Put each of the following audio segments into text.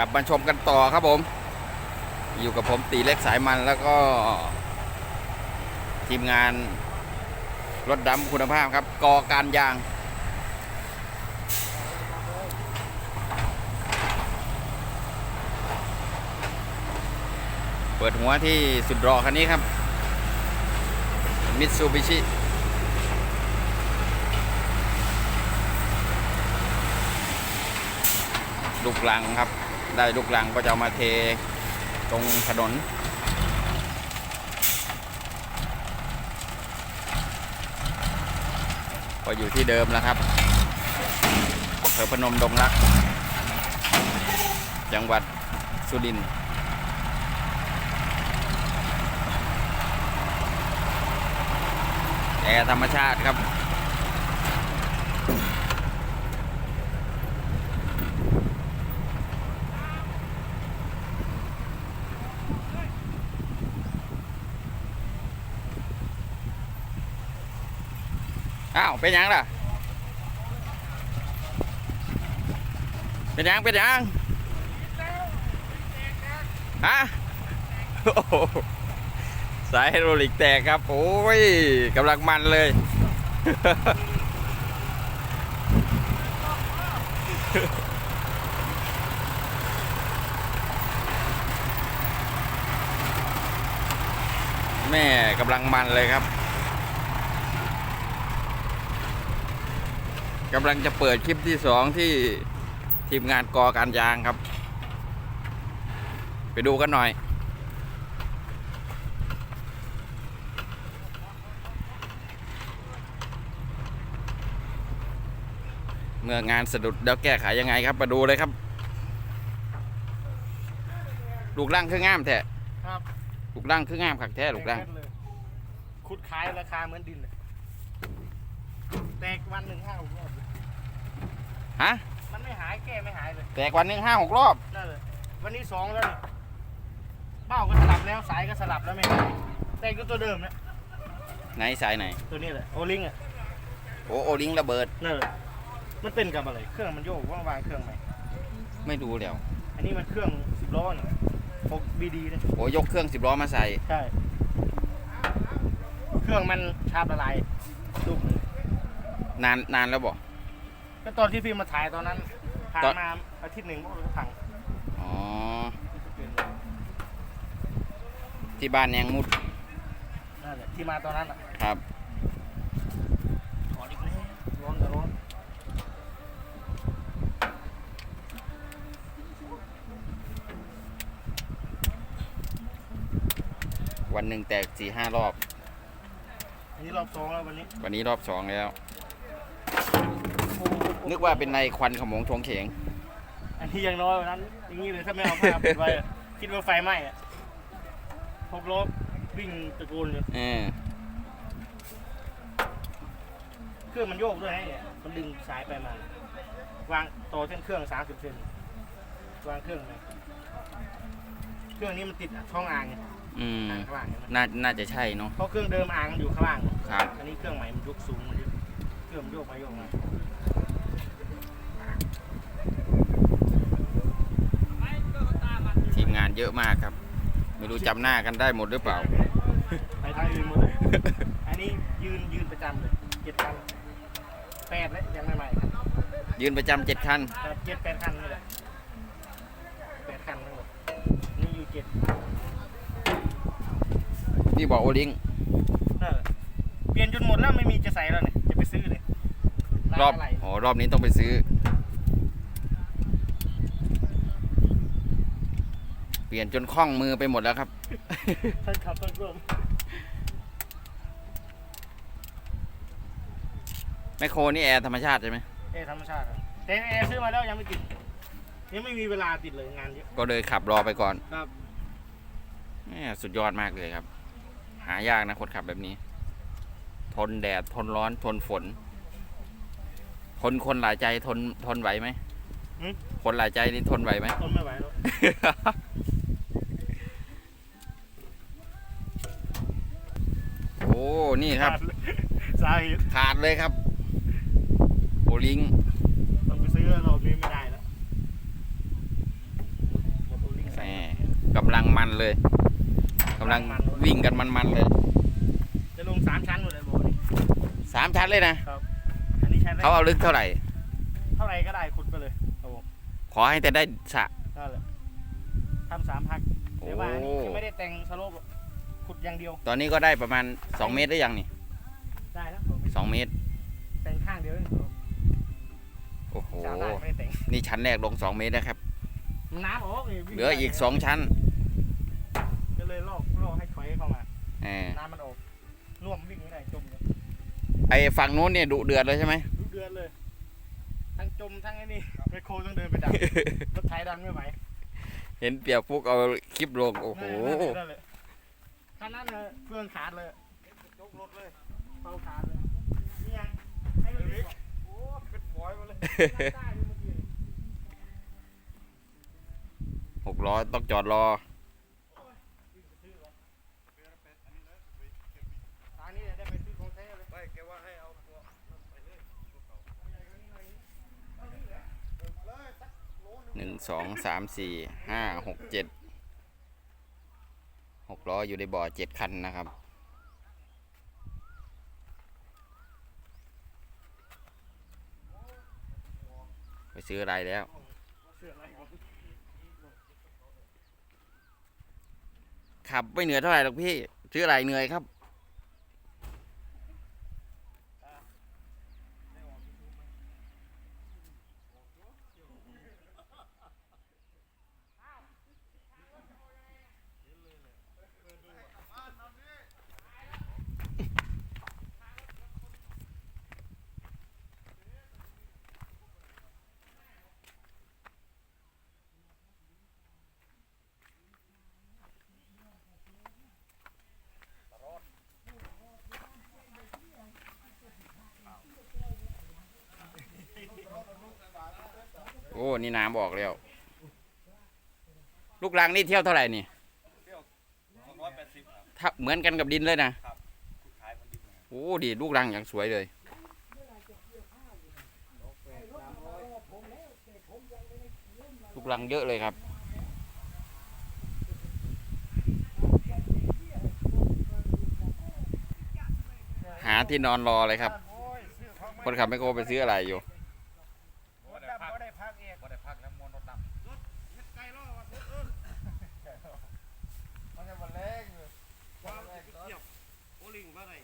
กลับมาชมกันต่อครับผม อยู่กับผมตีเล็กสายมันแล้วก็ ทีมงาน รถดำคุณภาพครับ กอการยาง เปิดหัวที่สุดรอคันนี้ครับมิตซูบิชิลูกลังครับ ได้ลูกลังก็จะเอามาเทตรงถนน ก็อยู่ที่เดิมแล้วครับอำเภอพนมดงรัก จังหวัดสุรินทร์แอร์ธรรมชาติครับ อ้าวเป็นยังล่ะ เป็นยังเป็นยังฮะสายไฮดรอลิกแตกครับโอ้ยกำลังมันเลยแม่กำลังมันเลยครับ กำลังจะเปิดคลิปที่สองที่ทีมงานกอการยางครับ ไปดูกันหน่อย เมื่องานสะดุดแล้วแก้ไขยังไงครับ มาดูเลยครับ ลูกร่างคืองามแท้ครับลูกร่างคืองามคักแท้ลูกร่างแตกเลยขุดขายราคาเหมือนดินเลยแตกวันหนึ่งห้าหกรอบเลย ฮะ มันไม่หายแก้ไม่หายเลยแตกวันหนึ่งห้าหกรอบ นั่นเลยวันนี้สองแล้วนี่เบ้าก็สลับแล้วสายก็สลับแล้วไม่หายแตกก็ตัวเดิมนะไหนสายไหน ตัวนี้แหละโอลิงอะโอโอลิงระเบิด นั่นแหละมันเป็นกับอะไรเครื่องมันโยกว่างวางเครื่องใหม่ไม่รู้แล้ว อันนี้มันเครื่องสิบล้อนี่หกบีดีนะโอ้ยกเครื่องสิบล้อมาใส่ ใช่ เครื่องมันชาบละลายลูกหนึ่งนานนานแล้วบอก ก็ตอนที่พี่มาถ่ายตอนนั้นผ่านตอนมาอาทิตย์หนึ่งมันก็พังอ๋อ ที่บ้านแนงมุดนั่นแหละที่มาตอนนั้นอะครับถอนอีกแล้วร้อนแต่ร้อนวันหนึ่งแตกสี่ห้ารอบ อันนี้รอบสองแล้ววันนี้ วันนี้รอบสองแล้ว นึกว่าเป็นในควันขโมงทวงเขงอันนี้ยังน้อยกว่านั้นอย่างนี้เลยถ้าไม่เอาผ้าปิดไว้อะคิดว่าไฟไหม้อะหกล้อวิ่งตะโกนเลยเออเครื่องมันโยกด้วยนะเนี่ยมันดึงสายไปมา วางต่อเส้นเครื่องสามสิบเซนวางเครื่องเลยเครื่องนี้มันติดช่องอ่างไงอืมอ่างข้างล่างเห็นไหมน่าน่าจะใช่เนาะเพราะเครื่องเดิมอ่างมันอยู่ข้างล่าง ครับ อันนี้เครื่องใหม่มันยกสูงมันยกเครื่องมันโยกไปโยกมา มงานเยอะมากครับ ไม่รู้จำหน้ากันได้หมดหรือเปล่า ไปทางอื่นหมดเลยอันนี้ยืนยืนประจำเลยเจ็ดคันแปดแล้วยังไม่ใหม่ครับยืนประจำเจ็ดคัน ครับเจ็ดแปดคันนี่แหละแปดคันทั้งหมดนี่อยู่เจ็ดนี่บอกโอลิง เออเปลี่ยนจนหมดแล้วไม่มีจะใส่แล้วเนี่ยจะไปซื้อเลยรอบ อะไรอ๋อ รอบนี้ต้องไปซื้อ เปลี่ยนจนคล่องมือไปหมดแล้วครับท่านขับต้นกลมแมคโครนี่แอร์ธรรมชาติใช่ไหมเอธรรมชาติครับแต่แอร์ซื้อมาแล้วยังไม่ติดยังไม่มีเวลาติดเลยงานเยอะก็เลยขับรอไปก่อนครับแหม่สุดยอดมากเลยครับ หายากนะคนขับแบบนี้ ทนแดดทนร้อนทนฝน ทนคนหลายใจทนทนไหวไหมหืมคนหลายใจนี่ทนไหวไหม ทนไม่ไหวแล้ว อ้นี่ครับขาดเลยสาเหตุขาดเลยครับโอลิงต้องไปซื้อรอบนี้ไม่ได้แล้วกำลังมันเลยกำลังวิ่งกันมันๆเลย จะลงสามชั้นหมดเลยโบนี่สามชั้นเลยนะอันนี้ชั้นแรกเขาเอาลึกเท่าไหร่ เท่าไหร่ก็ได้ขุดไปเลยครับผมขอให้แต่ได้สระนั่นแหละทำสามพักโอ้เดี๋ยวว่าอันนี้ยังไม่ได้แต่งสโลปหรอก ขุดอย่างเดียวตอนนี้ก็ได้ประมาณ 2 เมตรได้ยังนี่ได้แล้วผมสองเมตรแต่งข้างเดียวเองโอ้โหสาวได้ไม่ได้แต่งนี่ชั้นแรกลง 2 เมตรนะครับ น้ำออกนี่วิ่งเหลืออีก2ชั้นก็เลยลอกลอกให้ถอยเข้ามา เออน้ำมันออกร่วมวิ่งไม่ได้จมเลยไอฝั่งนู้นเนี่ยดุเดือดเลยใช่ไหมดูเดือนเลย ทั้งจมทั้งไอ้นี่ไมโครต้องเดินไปดัน รถไถดันไม่ไหวเห็นเปียกฟุกเอาคลิปลงโอ้โห นั่นเลยท่านั้นเลยเพื่อนขาดเลยยกรถเลยเป้าขาดเลยนี่ยังให้มันวิ่งโอ้เป็นฝอยหมาเลยได้ดูเมื่อกี้หกล้อต้องจอดรอตอนนี้ได้ไปซื้อของแท้เลยไม่แกว่าให้เอาตัวนั่นไปเลยตัวเก่าหนึ่งสองสามสี่ห้าหกเจ็ดห กล้ออยู่ในบ่อเจ็ดคันนะครับ ไปซื้ออะไรแล้วขับไม่เหนื่อยเท่าไหร่หรอกพี่ ซื้ออะไรเหนื่อยครับ นี่น้ำบอกแล้ว ลูกรังนี่เที่ยวเท่าไหร่นี่ร้อยแปดสิบครับถ้าเหมือนกันกับดินเลยนะสุดท้ายมันดิบนะโอ้ดีลูกรังอย่างสวยเลย ลูกรังเยอะเลยครับ หาที่นอนรอเลยครับ คนขับไม่โกไปซื้ออะไรอยู่ รถดำก็ได้พักเอง ก็ได้พักน้ำมนต์รถด เฮ็ดไกลล่อวะรถเอิ้นำมันจะมาแรงเลย ความสิไปเทียบโอลิงว่าไร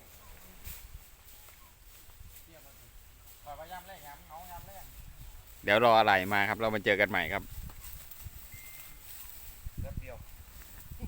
คอยพยายามแรงยามเงายามแรง เดี๋ยวรออะไรมาครับ เรามาเจอกันใหม่ครับ